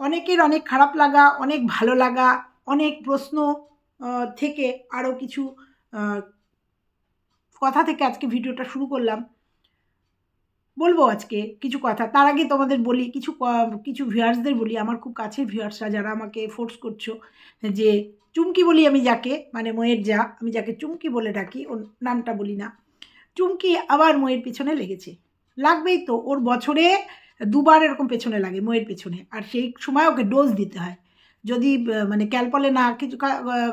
অনেকের অনেক খারাপ লাগা, অনেক ভালো লাগা, অনেক প্রশ্ন থেকে আরও কিছু কথা থেকে আজকে ভিডিওটা শুরু করলাম। বলব আজকে কিছু কথা। তার আগে তোমাদের বলি, কিছু কিছু ভিউয়ার্সদের বলি। আমার খুব কাছের ভিউয়ার্সরা যারা আমাকে ফোর্স করছ যে চুমকি বলি আমি যাকে মানে ময়ের যা, আমি যাকে চুমকি বলে ডাকি, ওর নামটা বলি না। চুমকি আবার ময়ের পিছনে লেগেছে। লাগবেই তো, ওর বছরে দুবার এরকম পেছনে লাগে, ময়ের পেছনে। আর সেই সময় ওকে ডোজ দিতে হয়। যদি মানে ক্যালপলে না কিছু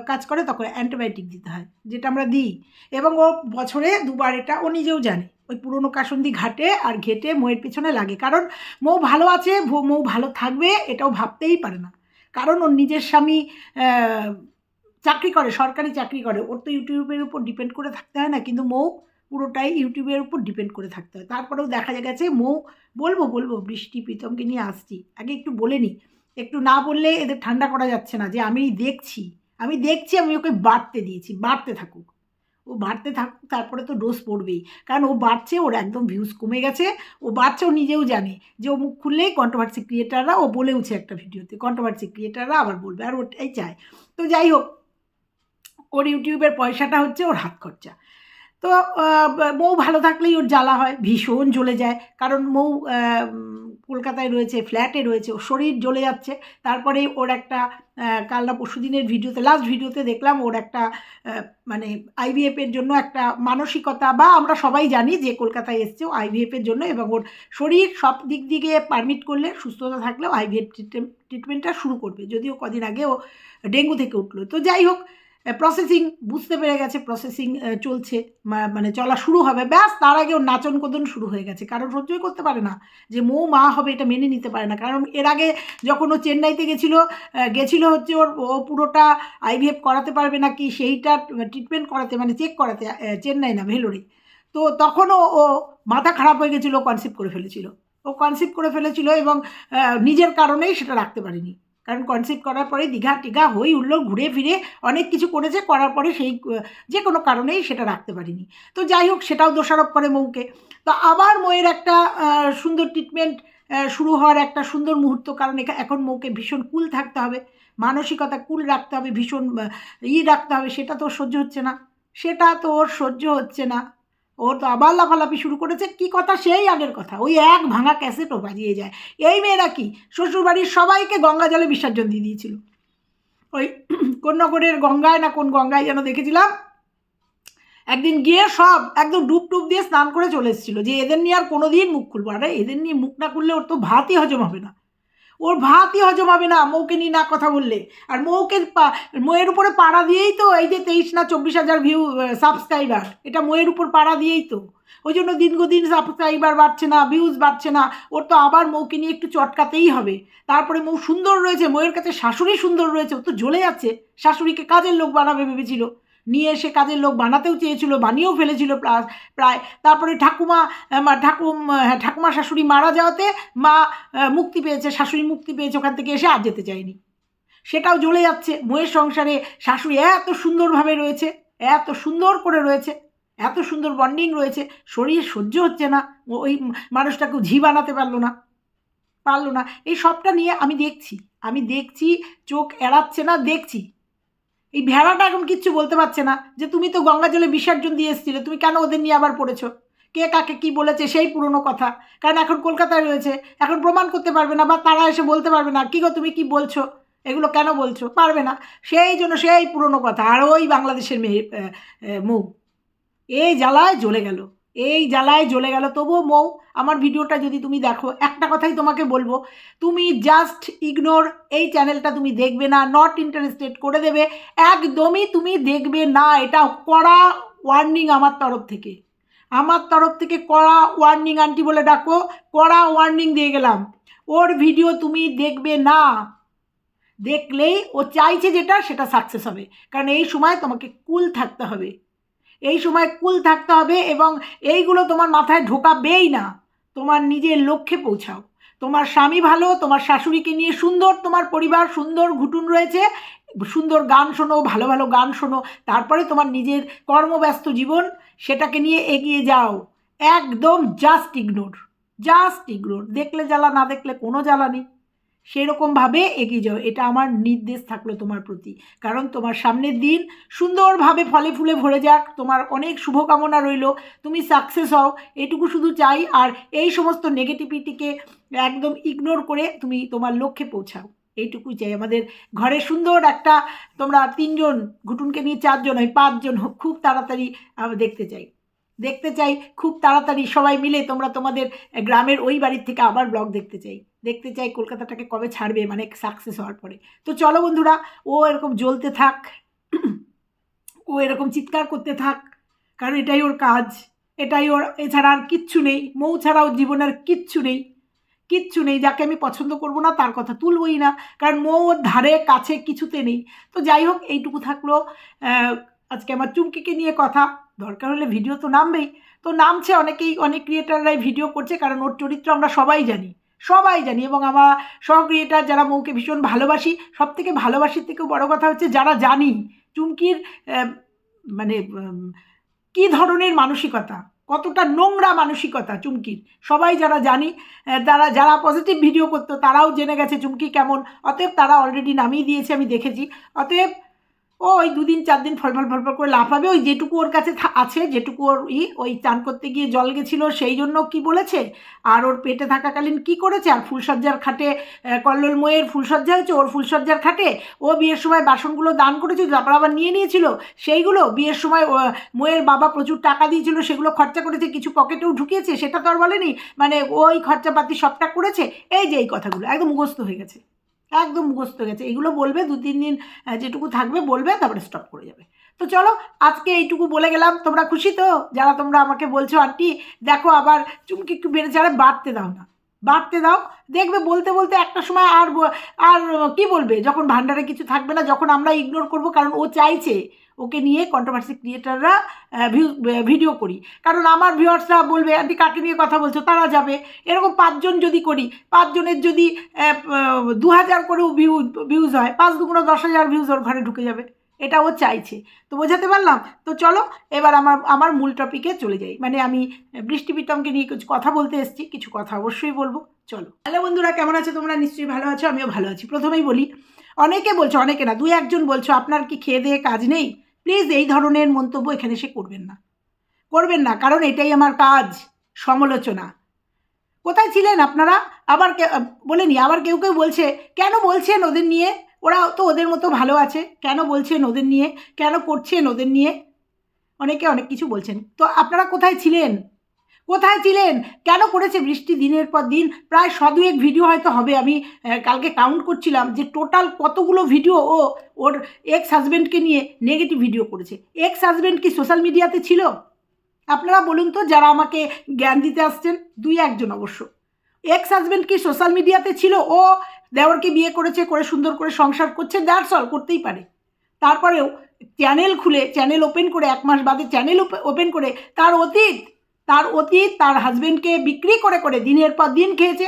কাজ করে তখন অ্যান্টিবায়োটিক দিতে হয়, যেটা আমরা দিই। এবং ও বছরে দুবার এটা, ও নিজেও জানে। ওই পুরনো কাসন্দি ঘাটে আর ঘেটে ময়ের পেছনে লাগে। কারণ মৌ ভালো আছে মৌ ভালো থাকবে, এটাও ভাবতেই পারে না। কারণ ওর নিজের স্বামী চাকরি করে, সরকারি চাকরি করে। ওর তো ইউটিউবের উপর ডিপেন্ড করে থাকতে হয় না। কিন্তু মৌ পুরোটাই ইউটিউবের উপর ডিপেন্ড করে থাকতে হয়। তারপরেও দেখা গেছে, মৌ, বলব বলব, বৃষ্টি প্রীতমকে নিয়ে আসছি। আগে একটু বলে নিই একটু না বললে এদের ঠান্ডা করা যাচ্ছে না যে আমি দেখছি আমি দেখছি, আমি ওকে বাড়তে দিয়েছি, বাড়তে থাকুক। ও বাড়তে থাকুক, তারপরে তো ডোজ পড়বেই। কারণ ও বাড়ছে, ওর একদম ভিউজ কমে গেছে, ও বাড়ছে, ও নিজেও জানে যে ও মুখ খুললেই কন্ট্রোভার্সি ক্রিয়েটাররা ও বলেওছে একটা ভিডিওতে কন্ট্রোভার্সি ক্রিয়েটাররা আবার বলবে, আর ওটাই চায়। তো যাই হোক, ওর ইউটিউবের পয়সাটা হচ্ছে ওর হাত খরচা। তো মৌ ভালো থাকলেই ওর জ্বালা হয়, ভীষণ জ্বলে যায়। কারণ মৌ কলকাতায় রয়েছে, ফ্ল্যাটে রয়েছে, ওর শরীর জ্বলে যাচ্ছে। তারপরে ওর একটা কাল না পরশু দিনের ভিডিওতে লাস্ট ভিডিওতে দেখলাম ওর একটা মানে আইভিএফের জন্য একটা মানসিকতা বা আমরা সবাই জানি যে কলকাতায় এসছে ও আইভিএফের জন্য এবং ওর শরীর সব দিক দিকে পারমিট করলে সুস্থতা থাকলেও আইভিএফ ট্রিটমেন্টটা শুরু করবে। যদিও কদিন আগে ও ডেঙ্গু থেকে উঠল। তো যাই হোক প্রসেসিং বুঝতে পেরে গেছে প্রসেসিং চলছে মানে চলা শুরু হবে। ব্যাস, তার আগে ওর নাচন কোদন শুরু হয়ে গেছে। কারণ সহ্যই করতে পারে না যে মৌ মা হবে এটা মেনে নিতে পারে না। কারণ এর আগে যখন ও চেন্নাইতে গেছিল গেছিল হচ্ছে ওর, ও পুরোটা আইভিএফ করাতে পারবে না কি সেইটা ট্রিটমেন্ট করাতে মানে চেক করাতে চেন্নাই না, ভেলোরে। তো তখনও ও মাথা খারাপ হয়ে গেছিল কনসিভ করে ফেলেছিল। ও কনসিভ করে ফেলেছিল এবং নিজের কারণেই সেটা রাখতে পারেনি। কারণ কনসিভ করার পরে দীঘা টিঘা হই উঠল, ঘুরে ফিরে অনেক কিছু করেছে, করার পরে সেই, যে কোনো কারণেই সেটা রাখতে পারিনি। তো যাই হোক, সেটাও দোষারোপ করে মৌকে। তো আবার মৌয়ের একটা সুন্দর ট্রিটমেন্ট শুরু হওয়ার একটা সুন্দর মুহূর্ত, কারণ এখা- এখন মৌকে ভীষণ কুল থাকতে হবে, মানসিকতা কুল রাখতে হবে, ভীষণ ই রাখতে হবে, সেটা তো সহ্য হচ্ছে না। সেটা তো ওর সহ্য হচ্ছে না। ও তো আবার লাফালাফি শুরু করেছে। কি কথা? সেই আগের কথা। ওই এক ভাঙা ক্যাসেটও বাজিয়ে যায়। এই মেয়েরা কি? শ্বশুরবাড়ির সবাইকে গঙ্গা জলে বিসর্জন দিয়ে দিয়েছিল। ওই কোন নগরের গঙ্গায় না কোন গঙ্গায় যেন দেখেছিলাম? একদিন গিয়ে সব একদম ডুব টুব দিয়ে স্নান করে চলে এসেছিল। যে এদের নিয়ে আর কোনো দিন মুখ খুলবো আরে এদের নিয়ে মুখ না খুললে ওর তো ভাতই হজম হবে না। ওর ভাতই হজম হবে না, মৌকে নিয়ে না কথা বললে। আর মৌকে মৌয়ের উপরে পাড়া দিয়েই তো এই যে তেইশ না চব্বিশ হাজার ভিউ সাবস্ক্রাইবার এটা মৌয়ের উপর পাড়া দিয়েই তো। ওই জন্য দিন সাবস্ক্রাইবার বাড়ছে না ভিউজ বাড়ছে না, ওর তো আবার মৌকে নিয়ে একটু চটকাতেই হবে। তারপরে মৌ সুন্দর রয়েছে, মৌয়ের কাছে শাশুড়ি সুন্দর রয়েছে, ও তো জ্বলে যাচ্ছে, শাশুড়িকে কাজের লোক বানাবে ভেবেছিল। নিয়ে এসে কাজের লোক বানাতেও চেয়েছিল, বানিয়েও ফেলেছিল প্রা- প্রায়। তারপরে ঠাকুমা ঠাকুম হ্যাঁ ঠাকুমা শাশুড়ি মারা যাওয়াতে মা মুক্তি পেয়েছে, শাশুড়ি মুক্তি পেয়েছে, ওখান থেকে এসে আর যেতে চায়নি। সেটাও জ্বলে যাচ্ছে, ময়ের সংসারে শাশুড়ি এত সুন্দরভাবে রয়েছে, এত সুন্দর করে রয়েছে, এত সুন্দর বন্ডিং রয়েছে, শরীর সহ্য হচ্ছে না, ওই মানুষটাকেও ঝি বানাতে পারল না পারল না। এই সবটা নিয়ে আমি দেখছি আমি দেখছি, চোখ এড়াচ্ছে না, দেখছি। এই ভেড়াটা এখন কিচ্ছু বলতে পারছে না যে তুমি তো গঙ্গা জলে বিসর্জন দিয়ে এসেছিলে তুমি কেন ওদের নিয়ে আবার পড়েছো? কে কাকে কি বলেছে সেই পুরনো কথা। কারণ এখন কলকাতায় রয়েছে এখন প্রমাণ করতে পারবে না বা তারা এসে বলতে পারবে না কী গো তুমি কি বলছো? এগুলো কেন বলছো? পারবে না। সেই জন্য সেই পুরনো কথা আর ওই বাংলাদেশের মেয়ে আহ, এই জ্বালায় জ্বলে গেল। এই জ্বালায় জ্বলে গেল। তবুও মৌ, আমার ভিডিওটা যদি তুমি দেখো, একটা কথাই তোমাকে বলব, তুমি জাস্ট ইগনোর এই চ্যানেলটা তুমি দেখবে না নট ইন্টারেস্টেড করে দেবে। একদমই তুমি দেখবে না, এটা কড়া ওয়ার্নিং আমার তরফ থেকে। আমার তরফ থেকে কড়া ওয়ার্নিং আন্টি বলে ডাকো, কড়া ওয়ার্নিং দিয়ে গেলাম। ওর ভিডিও তুমি দেখবে না। দেখলেই ও চাইছে যেটা, সেটা সাকসেস হবে। কারণ এই সময় তোমাকে কুল থাকতে হবে। এই সময় কুল থাকতে হবে এবং এইগুলো তোমার মাথায় ঢোকাবেই না। তোমার নিজের লক্ষ্যে পৌঁছাও। তোমার স্বামী ভালো, তোমার শাশুড়িকে নিয়ে সুন্দর, তোমার পরিবার সুন্দর ঘুটুন রয়েছে। সুন্দর গান শোনো, ভালো ভালো গান শোনো, তারপরে তোমার নিজের কর্মব্যস্ত জীবন, সেটাকে নিয়ে এগিয়ে যাও। একদম জাস্ট ইগনোর জাস্ট ইগনোর দেখলে জ্বালা, না দেখলে কোনো জ্বালা নেই। সেরকমভাবে এগিয়ে যাও। এটা আমার নির্দেশ থাকল তোমার প্রতি। কারণ তোমার সামনের দিন সুন্দরভাবে ফলে ফুলে ভরে যাক। তোমার অনেক শুভকামনা রইল। তুমি সাকসেস হও। এটুকু শুধু চাই। আর এই সমস্ত নেগেটিভিটিকে একদম ইগনোর করে তুমি তোমার লক্ষ্যে পৌঁছাও। এইটুকুই চাই। আমাদের ঘরে সুন্দর একটা তোমরা তিনজন, ঘুটুনকে নিয়ে চারজন হয়, পাঁচজন হোক, খুব তাড়াতাড়ি দেখতে চাই। দেখতে চাই, খুব তাড়াতাড়ি সবাই মিলে তোমরা তোমাদের গ্রামের ওই বাড়ির থেকে আবার ব্লগ দেখতে চাই। দেখতে চাই কলকাতাটাকে কবে ছাড়বে মানে সাকসেস হওয়ার পরে। তো চলো বন্ধুরা, ও এরকম জ্বলতে থাক, ও এরকম চিৎকার করতে থাক, কারণ এটাই ওর কাজ, এটাই ওর, এছাড়া আর কিচ্ছু নেই, মৌ ছাড়া ওর জীবনের কিচ্ছু নেই কিচ্ছু নেই, যাকে আমি পছন্দ করব না তার কথা তুলবই না, কারণ মৌ ওর ধারে, কাছে কিছুতে নেই। তো যাই হোক, এইটুকু থাকল আজকে আমার চুমকিকে নিয়ে কথা, দরকার হলে ভিডিও তো নামবেই। তো নামছে, অনেকেই, অনেক ক্রিয়েটাররাই ভিডিও করছে, কারণ ওর চরিত্র আমরা সবাই জানি। সবাই জানি এবং আমার সহ ক্রিয়েটার যারা মৌকে ভীষণ ভালোবাসি সব থেকে ভালোবাসির থেকেও বড় কথা হচ্ছে যারা জানি চুমকির মানে কী ধরনের মানসিকতা, কতটা নোংরা মানসিকতা চুমকির। সবাই যারা জানি তারা, যারা পজিটিভ ভিডিও করতো, তারাও জেনে গেছে চুমকি কেমন। অতএব তারা অলরেডি নামিয়ে দিয়েছে, আমি দেখেছি। অতএব ও, ওই দুদিন, চার দিন ফলফল ফলফল করে লাফাবে, ওই যেটুকু ওর কাছে আছে, যেটুকু ওর ই, ওই চান করতে গিয়ে জল গেছিল, সেই জন্য কি বলেছে? আর ওর পেটে থাকাকালীন কি করেছে? আর ফুলসজ্জার খাটে কল্লোল ময়ের ফুলসজ্জা হয়েছে, ওর ফুলসজ্জার খাটে ও বিয়ের সময় বাসনগুলো দান করেছিল, তারপর আবার নিয়ে নিয়েছিল, সেইগুলো বিয়ের সময় ময়ের বাবা প্রচুর টাকা দিয়েছিল, সেগুলো খরচা করেছে, কিছু পকেটেও ঢুকিয়েছে, সেটা তো আর বলেনি মানে ওই খরচাপাতি সবটা করেছে, এই যে এই কথাগুলো, একদম মুখস্থ হয়ে গেছে। একদম মুখস্থ গেছে। এগুলো বলবে দু তিন দিন যেটুকু থাকবে বলবে, তারপরে স্টপ করে যাবে। তো চলো, আজকে এইটুকু বলে গেলাম। তোমরা খুশি তো? যারা তোমরা আমাকে বলছো, আন্টি, দেখো আবার চুমকি একটু বেড়ে ছাড়া বাড়তে দাও না। বাড়তে দাও। দেখবে বলতে বলতে একটা সময় আর আর কি বলবে? যখন ভান্ডারে কিছু থাকবে না, যখন আমরা ইগনোর করব, কারণ ও চাইছে। ওকে নিয়ে কন্ট্রোভার্সি ক্রিয়েটাররা ভিডিও করি। কারণ আমার ভিউয়ার্সরা বলবে, আন্টি, কাকে নিয়ে কথা বলছো? তারা যাবে। এরকম পাঁচজন যদি করি, পাঁচজনের যদি দু হাজার করেও ভিউ ভিউজ হয়, পাঁচ দুগুণো দশ হাজার ভিউজ ওর ঘরে ঢুকে যাবে। এটা ও চাইছে। তো বোঝাতে পারলাম? তো চলো, এবার আমার আমার মূল টপিকে চলে যাই। মানে আমি বৃষ্টি প্রীতমকে নিয়ে কিছু কথা বলতে এসেছি, কিছু কথা অবশ্যই বলব। চলো। হ্যালো বন্ধুরা, কেমন আছো তোমরা? নিশ্চয়ই ভালো আছো, আমিও ভালো আছি। প্রথমেই বলি, অনেকে বলছো, অনেকে না, দুই একজন বলছো, আপনার কি খেয়ে দিয়ে কাজ নেই? প্লিজ এই ধরনের মন্তব্য এখানে সে করবেন না। করবেন না, কারণ এটাই আমার কাজ, সমালোচনা। কোথায় ছিলেন আপনারা? আবার বলেনি, আবার কেউ কেউ বলছে, কেন বলছেন ওদের নিয়ে? ওরা তো ওদের মতো ভালো আছে। কেন বলছেন ওদের নিয়ে? কেন করছেন ওদের নিয়ে? অনেকে অনেক কিছু বলছেন। তো আপনারা কোথায় ছিলেন? কোথায় ছিলেন? কেন করেছে বৃষ্টি দিনের পর দিন? প্রায় সদুয়েক ভিডিও হয়তো হবে, আমি কালকে কাউন্ট করছিলাম যে টোটাল কতগুলো ভিডিও ও ওর এক্স হাজব্যান্ডকে নিয়ে নেগেটিভ ভিডিও করেছে। এক্স হাজব্যান্ড কি সোশ্যাল মিডিয়াতে ছিল? আপনারা বলুন তো, যারা আমাকে জ্ঞান দিতে আসছেন, দুই একজন অবশ্য। এক্স হাজব্যান্ড কি সোশ্যাল মিডিয়াতে ছিল? ও দেওরকে বিয়ে করেছে, করে সুন্দর করে সংসার করছে দ্যাটস অল করতেই পারে। তারপরেও চ্যানেল খুলে চ্যানেল ওপেন করে, এক মাস বাদে চ্যানেল ওপেন করে, তার অতীত তার অতীত, তার হাজব্যান্ডকে বিক্রি করে করে দিনের পর দিন খেয়েছে।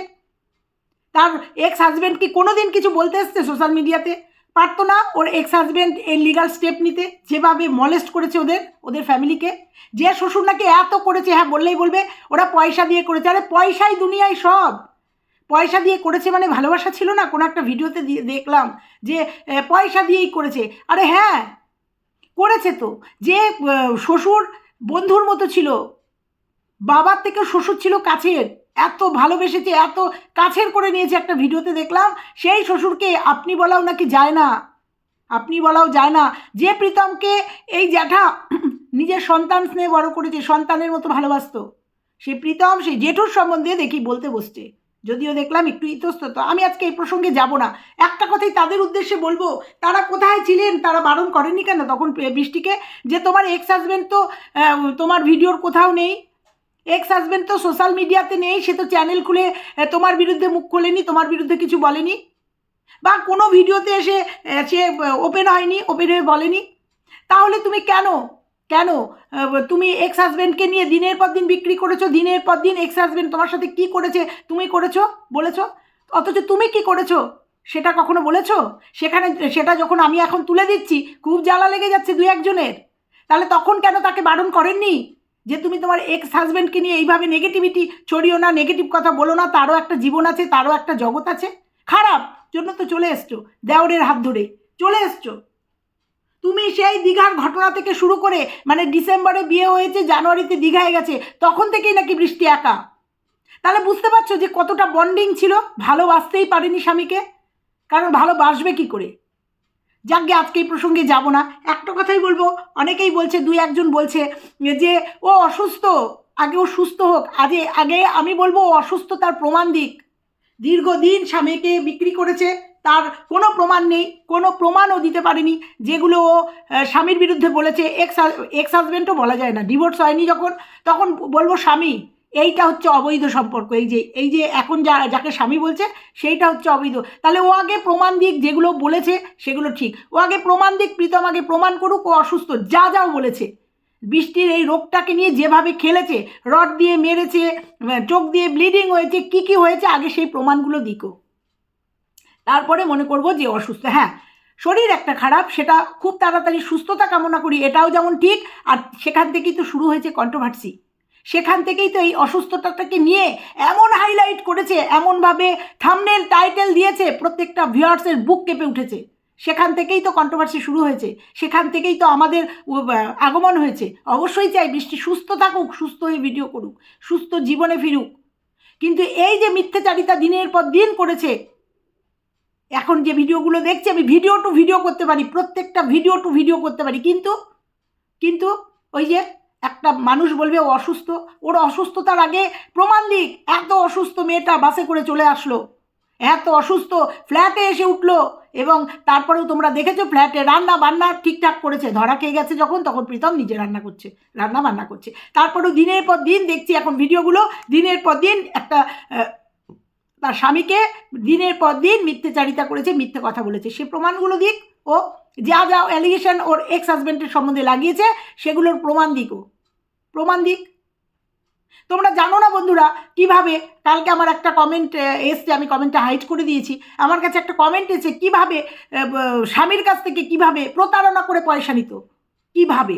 তার এক্স হাজব্যান্ড কি কোনো দিন কিছু বলতে এসছে সোশ্যাল মিডিয়াতে পারতো না ওর এক্স হাজব্যান্ড এর লিগাল স্টেপ নিতে, যেভাবে মলেস্ট করেছে ওদের ওদের ফ্যামিলিকে যে শ্বশুর নাকি এত করেছে হ্যাঁ বললেই বলবে, ওরা পয়সা দিয়ে করেছে। আরে পয়সাই দুনিয়ায় সব। পয়সা দিয়ে করেছে মানে ভালোবাসা ছিল না? কোনো একটা ভিডিওতে দিয়ে দেখলাম যে পয়সা দিয়েই করেছে। আরে হ্যাঁ করেছে তো। যে শ্বশুর বন্ধুর মতো ছিল বাবার থেকেও শ্বশুর ছিল কাছের। এত ভালোবেসেছে এত কাছের করে নিয়েছে একটা ভিডিওতে দেখলাম, সেই শ্বশুরকে আপনি বলাও নাকি যায় না? আপনি বলাও যায় না। যে প্রীতমকে এই জ্যাঠা নিজের সন্তান স্নেহে বড় করেছে সন্তানের মতো ভালোবাসতো সেই প্রীতম সেই জেঠুর সম্বন্ধে দেখি বলতে বসছে। যদিও দেখলাম একটু ইতস্তত। আমি আজকে এই প্রসঙ্গে যাব না। একটা কথাই তাদের উদ্দেশ্যে বলব, তারা কোথায় ছিলেন, তারা বারণ করেনি কেন তখন বৃষ্টিকে? যে তোমার এক্স হাজবেন্ড তো তোমার ভিডিওর কোথাও নেই। এক্স হাজবেন্ড তো সোশ্যাল মিডিয়াতে নেই, সে তো চ্যানেল খুলে তোমার বিরুদ্ধে মুখ খোলেনি, তোমার বিরুদ্ধে কিছু বলেনি? বা কোনো ভিডিওতে এসে সে ওপেন হয়নি ওপেন হয়ে বলেনি? তাহলে তুমি কেন? কেন? তুমি এক্স হাজব্যান্ডকে নিয়ে দিনের পর দিন বিক্রি করেছ, দিনের পর দিন এক্স হাজব্যান্ড তোমার সাথে কি করেছে, তুমি করেছ, বলেছ? অথচ তুমি কি করেছ? সেটা কখনো বলেছ? সেখানে, সেটা যখন আমি এখন তুলে দিচ্ছি, খুব জ্বালা লেগে যাচ্ছে দু একজনের। তাহলে তখন কেন তাকে বারণ করেননি? যে তুমি তোমার এক্স হাজব্যান্ডকে নিয়ে এইভাবে নেগেটিভিটি ছড়িও না নেগেটিভ কথা বলো না, তারও একটা জীবন আছে, তারও একটা জগৎ আছে। খারাপ, জন্য তো চলে এসছো, দেওরের হাত ধরে, চলে এসছো। তুমি সেই দীঘার ঘটনা থেকে শুরু করে মানে ডিসেম্বরে বিয়ে হয়েছে, জানুয়ারিতে দীঘায় গেছে, তখন থেকেই নাকি বৃষ্টি একা। তাহলে বুঝতে পারছ যে কতটা বন্ডিং ছিল? ভালোবাসতেই পারেনি স্বামীকে। কারণ ভালোবাসবে কি করে? যাকে আজকে এই প্রসঙ্গে যাব না। একটা কথাই বলব, অনেকেই বলছে, দুই একজন বলছে যে, ও অসুস্থ, আগে ও সুস্থ হোক। আগে আগে আমি বলব, ও অসুস্থ, তার প্রমাণ দিক। দীর্ঘদিন স্বামীকে বিক্রি করেছে, তার কোনো প্রমাণ নেই, কোনো প্রমাণও দিতে পারেনি, যেগুলো, ও স্বামীর বিরুদ্ধে বলেছে। এক্স এক্স হাজব্যান্ডও বলা যায় না ডিভোর্স হয়নি যখন, তখন বলব স্বামী এইটা হচ্ছে অবৈধ সম্পর্ক। এই যে এই যে এখন যা, যাকে স্বামী বলছে, সেইটা হচ্ছে অবৈধ। তাহলে ও আগে প্রমাণ দিক, যেগুলো বলেছে, সেগুলো ঠিক। ও আগে প্রমাণ দিক, প্রীতম আগে প্রমাণ করুক, ও অসুস্থ, যা যাও বলেছে। বৃষ্টির এই রোগটাকে নিয়ে যেভাবে খেলেছে, রড দিয়ে মেরেছে চোখ দিয়ে ব্লিডিং হয়েছে, কি কি হয়েছে, আগে সেই প্রমাণগুলো দিকো তারপরে মনে করব যে অসুস্থ হ্যাঁ। শরীর একটা খারাপ, সেটা খুব তাড়াতাড়ি সুস্থতা কামনা করি, এটাও যেমন ঠিক, আর সেখান থেকেই তো শুরু হয়েছে কন্ট্রোভার্সি সেখান থেকেই তো এই অসুস্থতাটাকে নিয়ে এমন হাইলাইট করেছে, এমনভাবে থামনেল টাইটেল দিয়েছে, প্রত্যেকটা ভিউয়ার্সের বুক কেঁপে উঠেছে। সেখান থেকেই তো কন্ট্রোভার্সি শুরু হয়েছে, সেখান থেকেই তো আমাদের আগমন হয়েছে। অবশ্যই চাই বৃষ্টি সুস্থ থাকুক, সুস্থ হয়ে ভিডিও করুক, সুস্থ জীবনে ফিরুক। কিন্তু এই যে মিথ্যাচারিতা দিনের পর দিন করেছে, এখন যে ভিডিওগুলো দেখছি, আমি ভিডিও টু ভিডিও করতে পারি, প্রত্যেকটা ভিডিও টু ভিডিও করতে পারি। কিন্তু কিন্তু ওই যে একটা মানুষ বলবে ও অসুস্থ, ওর অসুস্থতার আগে প্রমাণ দিক, এত অসুস্থ মেয়েটা বাসে করে চলে আসলো। এত অসুস্থ, ফ্ল্যাটে এসে উঠল এবং তারপরেও তোমরা দেখেছ ফ্ল্যাটে রান্না বান্না ঠিকঠাক করেছে। ধরা খেয়ে গেছে যখন, তখন প্রীতম নিজে রান্না করছে, রান্না বান্না করছে। তারপরেও দিনের পর দিন দেখছি এখন ভিডিওগুলো, দিনের পর দিন একটা তার স্বামীকে দিনের পর দিন মিথ্যেচারিতা করেছে, মিথ্যে কথা বলেছে। সে প্রমাণগুলো দিক ও যা যা অ্যালিগেশন ওর এক্স হাজব্যান্ডের সম্বন্ধে লাগিয়েছে, সেগুলোর প্রমাণ দিক। ও প্রমাণ দিক। তোমরা জানো না বন্ধুরা কীভাবে কালকে আমার একটা কমেন্ট এসছে, আমি কমেন্টটা হাইড করে দিয়েছি। আমার কাছে একটা কমেন্ট এসেছে কীভাবে স্বামীর কাছ থেকে কীভাবে প্রতারণা করে পয়সা নিত। কীভাবে?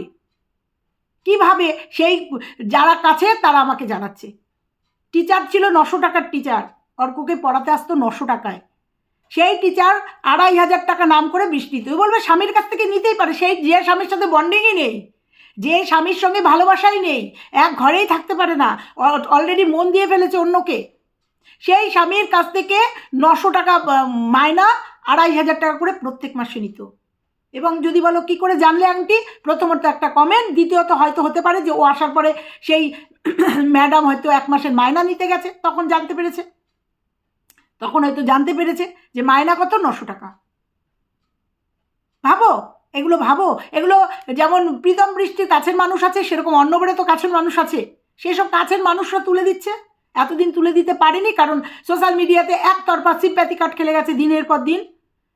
কীভাবে সেই, যারা কাছে তারা আমাকে জানাচ্ছে। টিচার ছিল নশো টাকার টিচার অর্ককে পড়াতে আসতো নশো টাকায়। সেই টিচার আড়াই হাজার টাকা নাম করে বৃষ্টি তুই বলবে, স্বামীর কাছ থেকে নিতেই পারে, সেই যে স্বামীর সাথে বন্ডিংই নেই, যে স্বামীর সঙ্গে ভালোবাসাই নেই, এক ঘরেই থাকতে পারে না অলরেডি মন দিয়ে ফেলেছে অন্যকে। সেই স্বামীর কাছ থেকে নশো টাকা মায়না আড়াই হাজার টাকা করে প্রত্যেক মাসে নিত। এবং যদি বলো, কি করে জানলে আংটি প্রথমত একটা কমেন্ট দ্বিতীয়ত হয়তো হতে পারে যে, ও আসার পরে সেই ম্যাডাম হয়তো এক মাসের মায়না নিতে গেছে, তখন জানতে পেরেছে। তখন হয়তো জানতে পেরেছে যে মায়না কত? নশো টাকা। ভাবো, এগুলো ভাবো। এগুলো যেমন প্রীতম বৃষ্টি কাছের মানুষ আছে, সেরকম অন্নবরে তো কাছের মানুষ আছে। সেসব কাছের মানুষরা তুলে দিচ্ছে। এতদিন তুলে দিতে পারেনি, কারণ সোশ্যাল মিডিয়াতে একতরফা সিম্প্যাথি কার্ড খেলে গেছে দিনের পর দিন।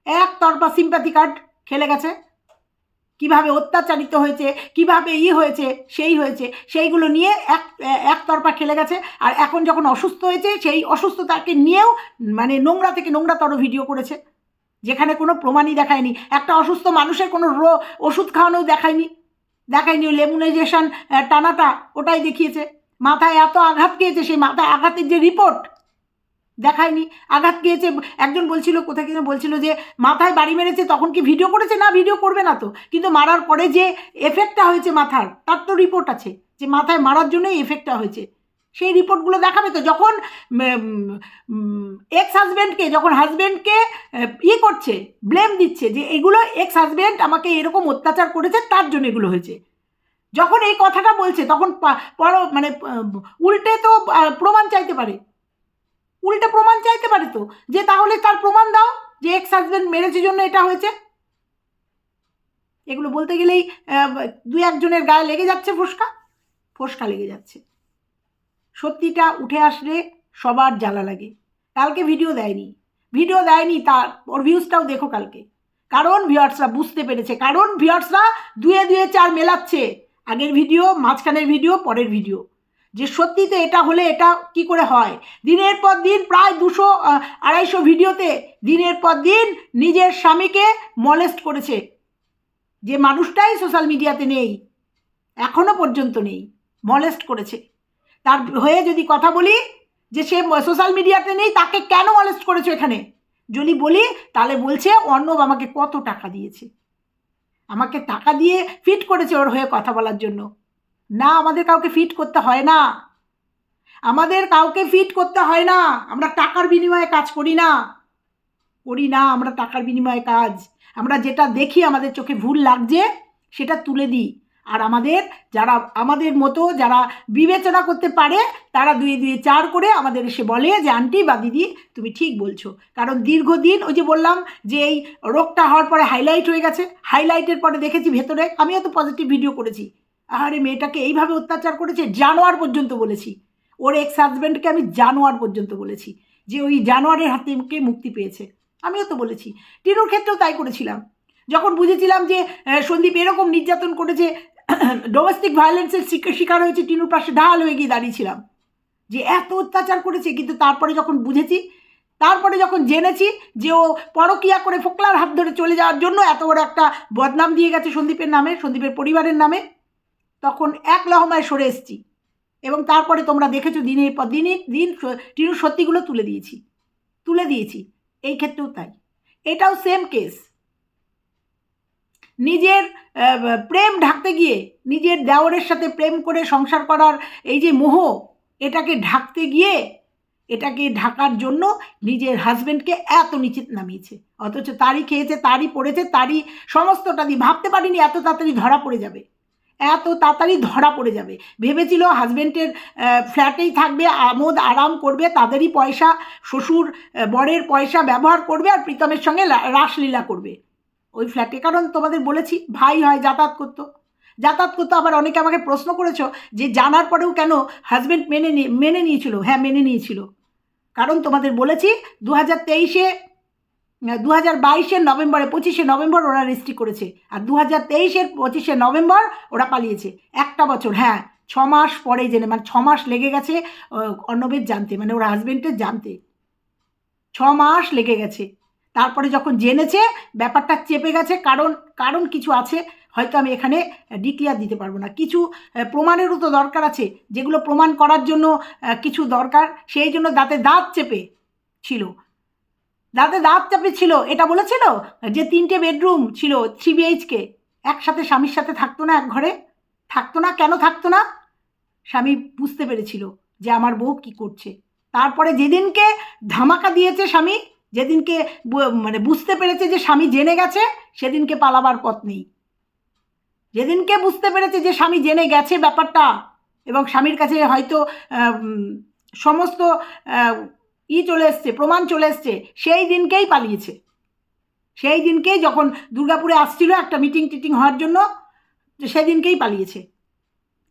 এক একতরফা সিম্প্যাথি কার্ড খেলে গেছে। কীভাবে অত্যাচারিত হয়েছে, কীভাবে ই হয়েছে, সেই হয়েছে, সেইগুলো নিয়ে এক, একতরফা খেলে গেছে। আর এখন যখন অসুস্থ হয়েছে, সেই অসুস্থতাকে নিয়েও মানে নোংরা থেকে নোংরাতর ভিডিও করেছে। যেখানে কোনো প্রমাণই দেখায়নি। একটা অসুস্থ মানুষের কোনো রো, ওষুধ খাওয়ানোও দেখায়নি। দেখায়নি লেমুনাইজেশন টানাটা, ওটাই দেখিয়েছে। মাথায় এত আঘাত খেয়েছে, সেই মাথায় আঘাতের যে রিপোর্ট দেখায়নি, আঘাত খেয়েছে একজন বলছিল, কোথায় কিনা বলছিল যে, মাথায় বাড়ি মেরেছে, তখন কি ভিডিও করেছে? না ভিডিও করবে না তো। কিন্তু মারার পরে যে এফেক্টটা হয়েছে মাথার তার তো রিপোর্ট আছে। যে মাথায় মারার জন্যই এফেক্টটা হয়েছে। সেই রিপোর্টগুলো দেখাবে তো। যখন এক্স হাজব্যান্ডকে যখন হাজব্যান্ডকে ই করছে ব্লেম দিচ্ছে যে, এগুলো এক্স হাজব্যান্ড আমাকে এরকম অত্যাচার করেছে, তার জন্য এগুলো হয়েছে। যখন এই কথাটা বলছে, তখন পর মানে উল্টে তো প্রমাণ চাইতে পারে। উল্টে প্রমাণ চাইতে পারে তো? যে তাহলে তার প্রমাণ দাও যে এক্স হাজব্যান্ড মেরেছে জন্য এটা হয়েছে। এগুলো বলতে গেলেই দু একজনের গায়ে লেগে যাচ্ছে ফোসকা। ফোসকা লেগে যাচ্ছে। সত্যিটা উঠে আসলে সবার জ্বালা লাগে। কালকে ভিডিও দেয়নি। ভিডিও দেয়নি তার। ওর ভিউজটাও দেখো কালকে। কারণ ভিউয়ার্সরা বুঝতে পেরেছে। কারণ ভিউয়ার্সরা দুয়ে দুয়ে চার মেলাচ্ছে। আগের ভিডিও মাঝখানের ভিডিও পরের ভিডিও যে সত্যিতে এটা হলে এটা কি করে হয়? দিনের পর দিন প্রায় দুশো আড়াইশো ভিডিওতে দিনের পর দিন নিজের স্বামীকে মলেস্ট করেছে। যে মানুষটাই সোশ্যাল মিডিয়াতে নেই, এখনও পর্যন্ত নেই মলেস্ট করেছে। তার হয়ে যদি কথা বলি, যে সে সোশ্যাল মিডিয়াতে নেই, তাকে কেন মলেস্ট করেছ এখানে? যদি বলি, তাহলে বলছে, অর্ণব আমাকে কত টাকা দিয়েছে। আমাকে টাকা দিয়ে ফিট করেছে ওর হয়ে কথা বলার জন্য। না, আমাদের কাউকে ফিট করতে হয় না। আমাদের কাউকে ফিট করতে হয় না। আমরা টাকার বিনিময়ে কাজ করি না। করি না, আমরা টাকার বিনিময়ে কাজ। আমরা যেটা দেখি, আমাদের চোখে ভুল লাগছে, সেটা তুলে দিই। আর আমাদের যারা, আমাদের মতো যারা বিবেচনা করতে পারে, তারা দুয়ে দুয়ে চার করে আমাদের এসে বলে যে, আন্টি বা দিদি, তুমি ঠিক বলছো। কারণ দীর্ঘদিন ওই যে বললাম যে, এই রোগটা হওয়ার পরে হাইলাইট হয়ে গেছে। হাইলাইটের পরে দেখেছি ভেতরে। আমিও তো পজিটিভ ভিডিও করেছি। আরে মেয়েটাকে এইভাবে অত্যাচার করেছে জানোয়ার পর্যন্ত বলেছি। ওর এক্স হাজব্যান্ডকে আমি জানোয়ার পর্যন্ত বলেছি, যে ওই জানোয়ারের হাতে মুক্তি পেয়েছে। আমিও তো বলেছি। টিনুর ক্ষেত্রেও তাই করেছিলাম। যখন বুঝেছিলাম যে সন্দীপ এরকম নির্যাতন করেছে ডোমেস্টিক ভায়োলেন্সের শিকার হয়েছে, টিনুর পাশে ঢাল হয়ে গিয়ে দাঁড়িয়েছিলাম। যে এত অত্যাচার করেছে, কিন্তু তারপরে যখন বুঝেছি, তারপরে যখন জেনেছি যে ও পরকিয়া করে ফোকলার হাত ধরে চলে যাওয়ার জন্য এত বড় একটা বদনাম দিয়ে গেছে সন্দীপের নামে, সন্দীপের পরিবারের নামে তখন এক লহমায় সরে এসেছি। এবং তারপরে তোমরা দেখেছ দিনের পর দিন স- টিনুর সত্যিগুলো তুলে দিয়েছি। তুলে দিয়েছি। এই ক্ষেত্রেও তাই। এটাও সেম কেস নিজের প্রেম ঢাকতে গিয়ে নিজের দেওরের সাথে প্রেম করে সংসার করার এই যে মোহ, এটাকে ঢাকতে গিয়ে, এটাকে ঢাকার জন্য নিজের হাজবেন্ডকে এত নিচে নামিয়েছে। অথচ তারই খেয়েছে, তারই পড়েছে, তারই সমস্তটা দিয়ে ভাবতে পারিনি, এত তাড়াতাড়ি ধরা পড়ে যাবে। এত তাড়াতাড়ি ধরা পড়ে যাবে। ভেবেছিল হাজবেন্ডের ফ্ল্যাটেই থাকবে, আমোদ আরাম করবে, তাদেরই পয়সা, শ্বশুর বরের পয়সা ব্যবহার করবে আর প্রীতমের সঙ্গে রাসলীলা করবে। ওই ফ্ল্যাটে কারণ তোমাদের বলেছি, ভাই হয়, যাতায়াত করতো। যাতায়াত করতো, আবার অনেকে আমাকে প্রশ্ন করেছ যে জানার পরেও কেন হাজব্যান্ড মেনে নিয়ে মেনে নিয়েছিল? হ্যাঁ মেনে নিয়েছিল। কারণ তোমাদের বলেছি দু হাজার তেইশে দু হাজার বাইশের নভেম্বরে, পঁচিশে নভেম্বর ওরা রেজিস্ট্রি করেছে। আর দু হাজার তেইশের পঁচিশে নভেম্বর ওরা পালিয়েছে। একটা বছর হ্যাঁ ছ মাস পরে জেনে মানে ছ মাস লেগে গেছে অর্ণবের জানতে মানে ওর হাজবেন্ডের জানতে। ছ মাস লেগে গেছে। তারপরে যখন জেনেছে, ব্যাপারটা চেপে গেছে, কারণ কারণ কিছু আছে, হয়তো আমি এখানে ডিক্লিয়ার দিতে পারব না। কিছু প্রমাণেরও তো দরকার আছে, যেগুলো প্রমাণ করার জন্য কিছু দরকার, সেই জন্য দাঁতে দাঁত চেপে ছিল। দাঁতে দাঁত চেপে ছিল, এটা বলেছিল? যে তিনটে বেডরুম ছিল থ্রি বিএইচকে একসাথে স্বামীর সাথে থাকতো না এক ঘরে? থাকতো না? কেন থাকতো না? স্বামী বুঝতে পেরেছিল যে আমার বউ কি করছে। তারপরে যেদিনকে ধামাকা দিয়েছে স্বামী, যেদিনকে মানে বুঝতে পেরেছে যে স্বামী জেনে গেছে, সেদিনকে পালাবার পথ নেই। যেদিনকে বুঝতে পেরেছে যে স্বামী জেনে গেছে ব্যাপারটা, এবং স্বামীর কাছে হয়তো সমস্ত ই চলে এসছে, প্রমাণ চলে এসছে। সেই দিনকেই পালিয়েছে। সেই দিনকেই যখন দুর্গাপুরে আসছিল একটা মিটিং টিটিং হওয়ার জন্য সেদিনকেই পালিয়েছে।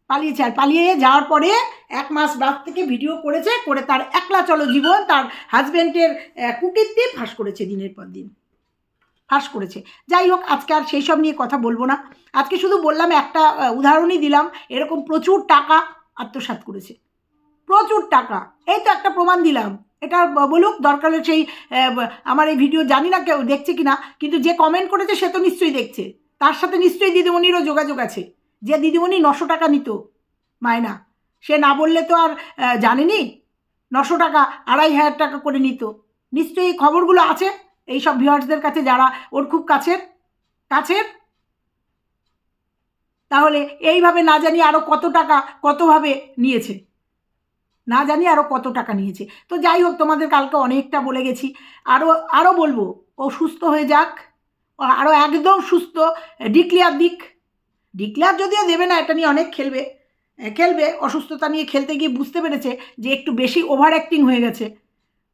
পালিয়েছে আর পালিয়ে যাওয়ার পরে এক মাস বাদ থেকে ভিডিও করেছে, করে তার একলা চলো জীবন, তার হাজব্যান্ডের কুকিরতে ফাঁস করেছে দিনের পর দিন। ফাঁস করেছে। যাই হোক, আজকে আর সেই সব নিয়ে কথা বলব না। আজকে শুধু বললাম, একটা উদাহরণই দিলাম। এরকম প্রচুর টাকা আত্মসাৎ করেছে। প্রচুর টাকা। এই তো একটা প্রমাণ দিলাম। এটা বলুক, দরকার হলে সেই আমার এই ভিডিও জানি না কেউ দেখছে কি না কিন্তু যে কমেন্ট করেছে সে তো নিশ্চয়ই দেখছে। তার সাথে নিশ্চয়ই দিদিমণিরও যোগাযোগ আছে। যে দিদিমণি নশো টাকা নিত মায়না সে না বললে তো আর জানেনি? নশো টাকা, আড়াই হাজার টাকা করে নিত। নিশ্চয়ই এই খবরগুলো আছে এই সব ভিউয়ার্সদের কাছে যারা ওর খুব কাছের কাছের? তাহলে এইভাবে না জানি আরও কত টাকা কতভাবে নিয়েছে? না জানি আরও কত টাকা নিয়েছে। তো যাই হোক, তোমাদের কালকে অনেকটা বলে গেছি। আরও আরও বলব, ও সুস্থ হয়ে যাক। আরও একদম সুস্থ। ডিক্লিয়ার দিক। ডিক্লিয়ার যদিও দেবে না, এটা নিয়ে অনেক খেলবে। খেলবে, অসুস্থতা নিয়ে খেলতে গিয়ে বুঝতে পেরেছে যে একটু বেশি ওভার অ্যাক্টিং হয়ে গেছে।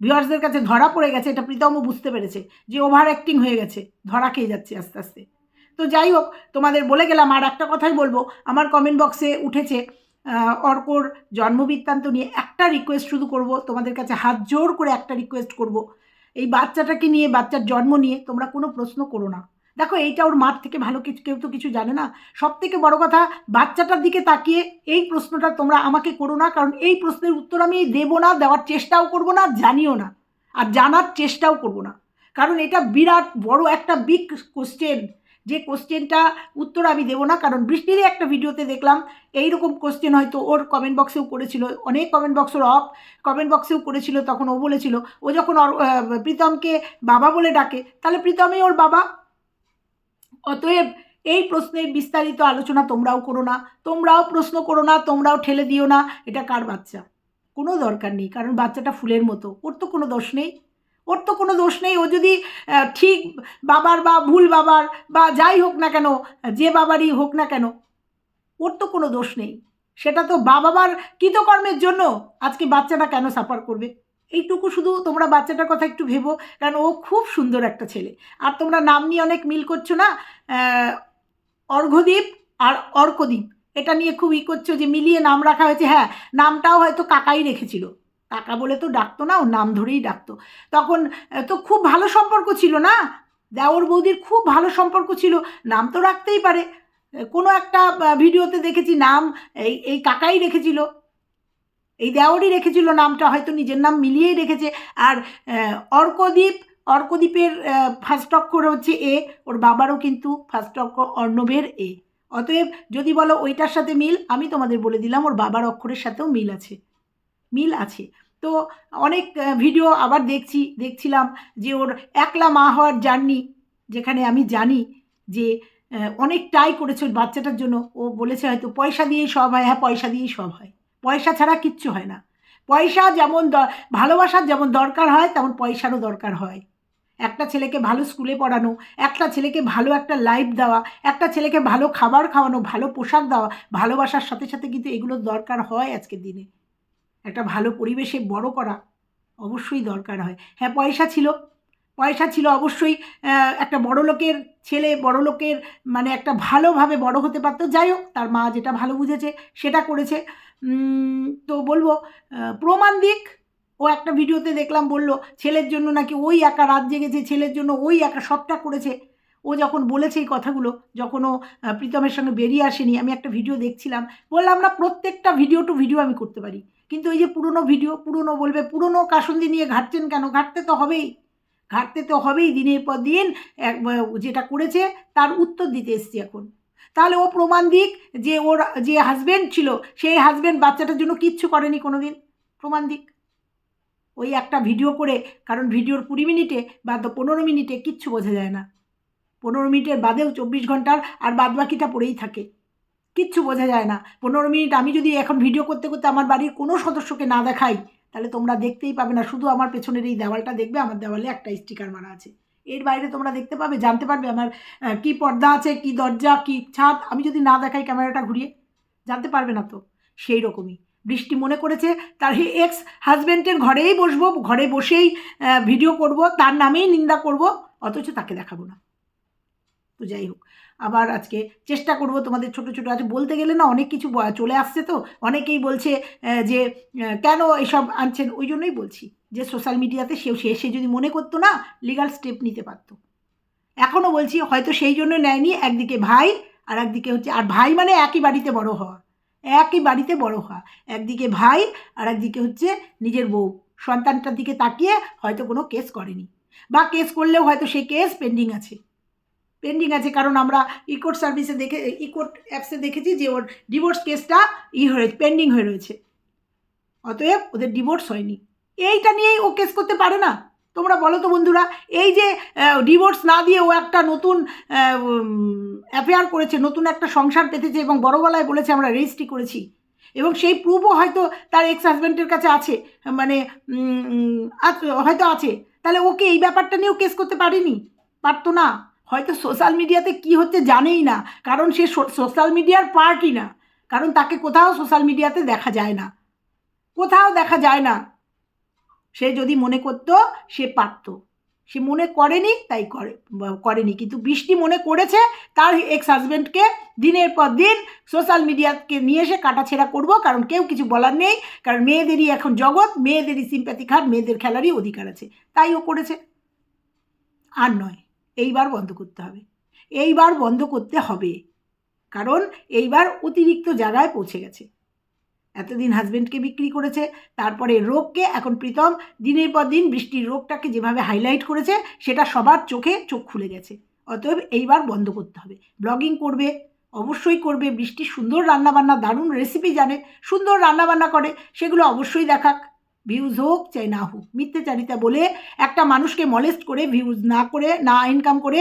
ভিউয়ার্সদের কাছে ধরা পড়ে গেছে, এটা প্রীতমও বুঝতে পেরেছে যে ওভার অ্যাক্টিং হয়ে গেছে, ধরা খেয়ে যাচ্ছে আস্তে আস্তে। তো যাই হোক, তোমাদের বলে গেলাম, আর একটা কথাই বলব, আমার কমেন্ট বক্সে উঠেছে অর্কর জন্মবৃত্তান্ত নিয়ে একটা রিকোয়েস্ট শুধু করব। তোমাদের কাছে হাত জোর করে একটা রিকোয়েস্ট করব। এই বাচ্চাটাকে নিয়ে, বাচ্চার জন্ম নিয়ে তোমরা কোনো প্রশ্ন করো না। দেখো, এইটা ওর মার থেকে ভালো কিছু, কেউ তো কিছু জানে না। সব থেকে বড় কথা, বাচ্চাটার দিকে তাকিয়ে এই প্রশ্নটা তোমরা আমাকে করো না, কারণ এই প্রশ্নের উত্তর আমি দেবো না, দেওয়ার চেষ্টাও করব না, জানিও না। আর জানার চেষ্টাও করব না। কারণ এটা বিরাট বড় একটা বিগ কোশ্চেন যে কোশ্চেনটা উত্তর আমি দেবো না, কারণ বৃষ্টিরই একটা ভিডিওতে দেখলাম, এইরকম কোশ্চেন হয়তো ওর কমেন্ট বক্সেও করেছিল, অনেক কমেন্ট বক্সের অফ কমেন্ট বক্সেও করেছিল, তখন ও বলেছিল, ও যখন প্রীতমকে বাবা বলে ডাকে, তাহলে প্রীতমই ওর বাবা? অতএব এই প্রশ্নের বিস্তারিত আলোচনা তোমরাও করো না, তোমরাও প্রশ্ন করো না, তোমরাও ঠেলে দিও না, এটা কার বাচ্চা? কোনো দরকার নেই, কারণ বাচ্চাটা ফুলের মতো, ওর তো কোনো দোষ নেই। ওর তো কোনো দোষ নেই। ও যদি ঠিক বাবার বা ভুল বাবার বা যাই হোক না কেন, যে বাবারই হোক না কেন, ওর তো কোনো দোষ নেই। সেটা তো বাবার কৃতকর্মের জন্য আজকে বাচ্চাটা কেন সাফার করবে? এইটুকু শুধু তোমরা বাচ্চাটার কথা একটু ভেবো, কারণ ও খুব সুন্দর একটা ছেলে। আর তোমরা নাম নিয়ে অনেক মিল করছ না? অর্ঘদ্বীপ আর অর্কদ্বীপ এটা নিয়ে খুব ই করছ যে মিলিয়ে নাম রাখা হয়েছে। হ্যাঁ নামটাও হয়তো কাকাই রেখেছিল। কাকা বলে তো ডাকতো না ও নাম ধরেই ডাকতো। তখন তো খুব ভালো সম্পর্ক ছিল না? দেওর বৌদির খুব ভালো সম্পর্ক ছিল, নাম তো রাখতেই পারে। কোনো একটা ভিডিওতে দেখেছি নাম, এই এই কাকাই রেখেছিল। এই দেওরই রেখেছিল নামটা, হয়তো নিজের নাম মিলিয়েই রেখেছে। আর অর্কদ্বীপ অর্কদ্বীপের ফার্স্ট অক্ষর হচ্ছে এ, ওর বাবারও কিন্তু ফার্স্ট অক্ষর অর্ণবের এ। অতএব যদি বলো ওইটার সাথে মিল, আমি তোমাদের বলে দিলাম, ওর বাবার অক্ষরের সাথেও মিল আছে। মিল আছে। তো অনেক ভিডিও আবার দেখছি দেখছিলাম যে ওর একলা মা হওয়ার জার্নি যেখানে আমি জানি যে আহ, অনেকটাই করেছে ওর বাচ্চাটার জন্য। ও বলেছে হয়তো পয়সা দিয়েই সব হয় হ্যাঁ পয়সা দিয়েই সব হয়। পয়সা ছাড়া কিচ্ছু হয় না। পয়সা যেমন ভালোবাসার যেমন দরকার হয় তেমন পয়সারও দরকার হয়। একটা ছেলেকে ভালো স্কুলে পড়ানো একটা ছেলেকে ভালো একটা লাইফ দেওয়া একটা ছেলেকে ভালো খাবার খাওয়ানো ভালো পোশাক দেওয়া ভালোবাসার সাথে সাথে কিন্তু এগুলোর দরকার হয় আজকের দিনে। একটা ভালো পরিবেশে বড় করা অবশ্যই দরকার হয়। হ্যাঁ পয়সা ছিল। পয়সা ছিল অবশ্যই একটা বড় লোকের ছেলে, বড় লোকের মানে একটা ভালোভাবে বড় হতে পারতো। যাই হোক, তার মা যেটা ভালো বুঝেছে, সেটা করেছে। তো বলব প্রমাণ দিক। ও একটা ভিডিওতে দেখলাম, বলল, ছেলের জন্য নাকি ওই একা রাত জেগেছে, ছেলের জন্য ওই একা সবটা করেছে। ও যখন বলেছে এই কথাগুলো, যখন ও প্রীতমের সঙ্গে বেরিয়ে আসেনি, আমি একটা ভিডিও দেখছিলাম। বললাম না প্রত্যেকটা ভিডিও টু ভিডিও আমি করতে পারি। কিন্তু এই যে পুরনো ভিডিও, পুরনো বলবে, পুরনো কাসন্দি নিয়ে ঘাটছেন কেন? ঘাটতে তো হবেই। ঘাটতে তো হবেই, দিনের পর দিন এক যেটা করেছে তার উত্তর দিতে এসছি এখন। তাহলে ও প্রমাণ দিক যে ওর, যে হাজব্যান্ড ছিল, সেই হাজব্যান্ড বাচ্চাটার জন্য কিচ্ছু করেনি কোনো দিন প্রমাণ দিক। ওই একটা ভিডিও করে, কারণ ভিডিওর কুড়ি মিনিটে বা পনেরো মিনিটে কিচ্ছু বোঝা যায় না। পনেরো মিনিটের বাদেও চব্বিশ ঘণ্টার আর বাদবাকিটা পড়েই থাকে। কিচ্ছু বোঝা যায় না। পনেরো মিনিট আমি যদি এখন ভিডিও করতে করতে আমার বাড়ির কোনো সদস্যকে না দেখাই, তাহলে তোমরা দেখতেই পাবে না। শুধু আমার পেছনের এই দেওয়ালটা দেখবে, আমার দেওয়ালে একটা স্টিকার মারা আছে। এর বাইরে তোমরা দেখতে পাবে, জানতে পারবে আমার কি পর্দা আছে, কি দরজা, কি ছাদ। আমি যদি না দেখাই ক্যামেরাটা ঘুরিয়ে, জানতে পারবে না তো। সেই রকমই বৃষ্টি মনে করেছে, তার এক্স হাজব্যান্ডের ঘরেই বসবো, ঘরে বসেই ভিডিও করব, তার নামেই নিন্দা করব, অথচ তাকে দেখাবো না। তো যাই হোক, আবার আজকে চেষ্টা করব তোমাদের ছোট ছোট আছে বলতে গেলে না অনেক কিছু চলে আসছে তো, অনেকেই বলছে যে কেন এসব আনছেন? ওই জন্যই বলছি যে সোশ্যাল মিডিয়াতে সেও, সে সে যদি মনে করতো না লিগাল স্টেপ নিতে পারতো। এখনও বলছি, হয়তো সেই জন্য নেয়নি, একদিকে ভাই আর একদিকে হচ্ছে, আর ভাই মানে একই বাড়িতে বড় হওয়া, একই বাড়িতে বড় হওয়া, একদিকে ভাই আর একদিকে হচ্ছে নিজের বউ, সন্তানটার দিকে তাকিয়ে হয়তো কোনো কেস করেনি, বা কেস করলেও হয়তো সেই কেস পেন্ডিং আছে। পেন্ডিং আছে, কারণ আমরা ইকোর্ট সার্ভিসে দেখে ইকোর্ট অ্যাপসে দেখেছি যে ওর ডিভোর্স কেসটা ই হয়ে পেন্ডিং হয়ে রয়েছে। অতএব ওদের ডিভোর্স হয়নি। এইটা নিয়েই ও কেস করতে পারে না। তোমরা বলো তো বন্ধুরা, এই যে ডিভোর্স না দিয়ে ও একটা নতুন অ্যাফেয়ার করেছে, নতুন একটা সংসার পেতেছে এবং বড় বলেছে আমরা রেজিস্ট্রি করেছি। এবং সেই প্রুফও হয়তো তার এক্স হাজব্যান্ডের কাছে আছে মানে হয়তো আছে। তাহলে ওকে এই ব্যাপারটা নিয়েও কেস করতে পারেনি? পারতো না। হয়তো সোশ্যাল মিডিয়াতে কি হচ্ছে জানেই না, কারণ সে সোশ্যাল মিডিয়ার পার্টই না। কারণ তাকে কোথাও সোশ্যাল মিডিয়াতে দেখা যায় না। কোথাও দেখা যায় না। সে যদি মনে করতো, সে পারত। সে মনে করেনি, তাই করে, করেনি। কিন্তু বৃষ্টি মনে করেছে, তার এক্স হাজব্যান্ডকে দিনের পর দিন সোশ্যাল মিডিয়াকে নিয়ে এসে কাটাছেড়া করব, কারণ কেউ কিছু বলার নেই। কারণ মেয়েদেরই এখন জগৎ, মেয়েদেরই সিম্প্যাথি খাট মেয়েদের খেলারই অধিকার আছে। তাই ও করেছে। আর নয়। এইবার বন্ধ করতে হবে। এইবার বন্ধ করতে হবে। কারণ এইবার অতিরিক্ত জায়গায় পৌঁছে গেছে। এতদিন হাজবেন্ডকে বিক্রি করেছে, তারপরে রোগকে, এখন প্রীতম, দিনের পর দিন বৃষ্টির রোগটাকে যেভাবে হাইলাইট করেছে, সেটা সবার চোখে চোখ খুলে গেছে। অতএব এইবার বন্ধ করতে হবে। ব্লগিং করবে, অবশ্যই করবে। বৃষ্টি সুন্দর রান্নাবান্না দারুণ রেসিপি জানে, সুন্দর রান্নাবান্না করে, সেগুলো অবশ্যই দেখাক। ভিউজ হোক, চাই না হোক মিথ্যেচারিতা বলে একটা মানুষকে মলেস্ট করে ভিউজ না করে, না ইনকাম করে,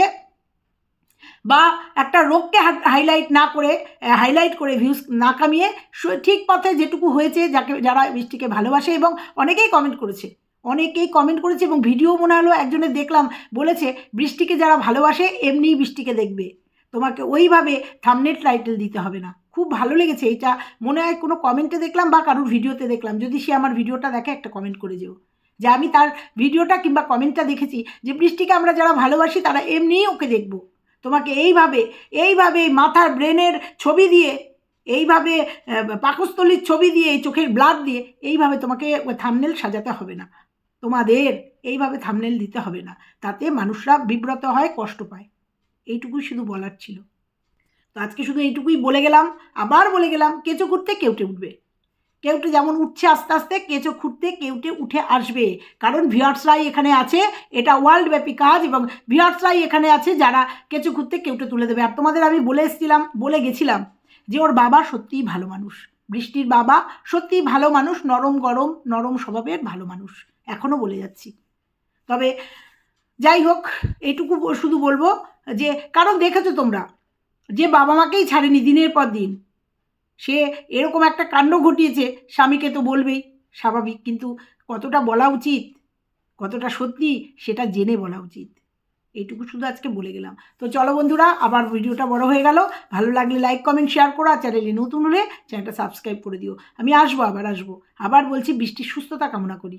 বা একটা রোগকে হাইলাইট না করে হাইলাইট করে ভিউজ না কামিয়ে ঠিক পথে যেটুকু হয়েছে, যাকে, যারা বৃষ্টিকে ভালোবাসে এবং অনেকেই কমেন্ট করেছে, অনেকেই কমেন্ট করেছে এবং ভিডিও মনে হলো একজনের দেখলাম বলেছে, বৃষ্টিকে যারা ভালোবাসে, এমনিই বৃষ্টিকে দেখবে। তোমাকে ওইভাবে থামনেট টাইটেল দিতে হবে না। খুব ভালো লেগেছে। এটা মনে হয় কোনো কমেন্টে দেখলাম বা কারোর ভিডিওতে দেখলাম। যদি সে আমার ভিডিওটা দেখে, একটা কমেন্ট করে যেও। যে আমি তার ভিডিওটা কিংবা কমেন্টটা দেখেছি যে বৃষ্টিকে আমরা যারা ভালোবাসি, তারা এমনিই ওকে দেখব। তোমাকে এইভাবে এইভাবে এই মাথার ব্রেনের ছবি দিয়ে, এইভাবে পাকস্থলীর ছবি দিয়ে, এই চোখের ব্লাড দিয়ে, এইভাবে তোমাকে থামনেল সাজাতে হবে না। তোমাদের এইভাবে থামনেল দিতে হবে না। তাতে মানুষরা বিব্রত হয়, কষ্ট পায়। এইটুকুই শুধু বলার ছিল। তো আজকে শুধু এইটুকুই বলে গেলাম, আবার বলে গেলাম, কেঁচো খুঁড়তে কেউটে উঠবে। কেউটে যেমন উঠছে আস্তে আস্তে, কেঁচো খুঁড়তে কেউটে উঠে আসবে। কারণ ভিয়ার্সরাই এখানে আছে, এটা ওয়ার্ল্ড ব্যাপী কাজ এবং ভিয়ার্সরাই এখানে আছে যারা কেঁচো খুঁড়তে কেউটে তুলে দেবে। আর তোমাদের আমি বলে এসেছিলাম, বলে গেছিলাম যে ওর বাবা সত্যিই ভালো মানুষ। বৃষ্টির বাবা সত্যিই ভালো মানুষ, নরম গরম, নরম স্বভাবের ভালো মানুষ। এখনও বলে যাচ্ছি। তবে যাই হোক, এইটুকু শুধু বলব যে কারণ দেখেছ তোমরা যে বাবা মাকেই ছাড়েনি দিনের পর দিন। সে এরকম একটা কাণ্ড ঘটিয়েছে, স্বামীকে তো বলবেই, স্বাভাবিক। কিন্তু কতটা বলা উচিত, কতটা সত্যি, সেটা জেনে বলা উচিত। এইটুকু শুধু আজকে বলে গেলাম। তো চলো বন্ধুরা, আবার ভিডিওটা বড় হয়ে গেল। ভালো লাগলে লাইক কমেন্ট শেয়ার করো, আর চ্যানেলে নতুন হলে চ্যানেলটা সাবস্ক্রাইব করে দিও। আমি আসব, আবার আসব। আবার বলছি, বৃষ্টির সুস্থতা কামনা করি।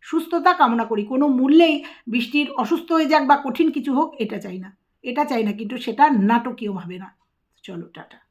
সুস্থতা কামনা করি। কোনো মূল্যেই বৃষ্টির অসুস্থ হয়ে যাক বা কঠিন কিছু হোক, এটা চাই না। এটা চাই না কিন্তু সেটা নাটকীয় ভাবে না। চলো টাটা।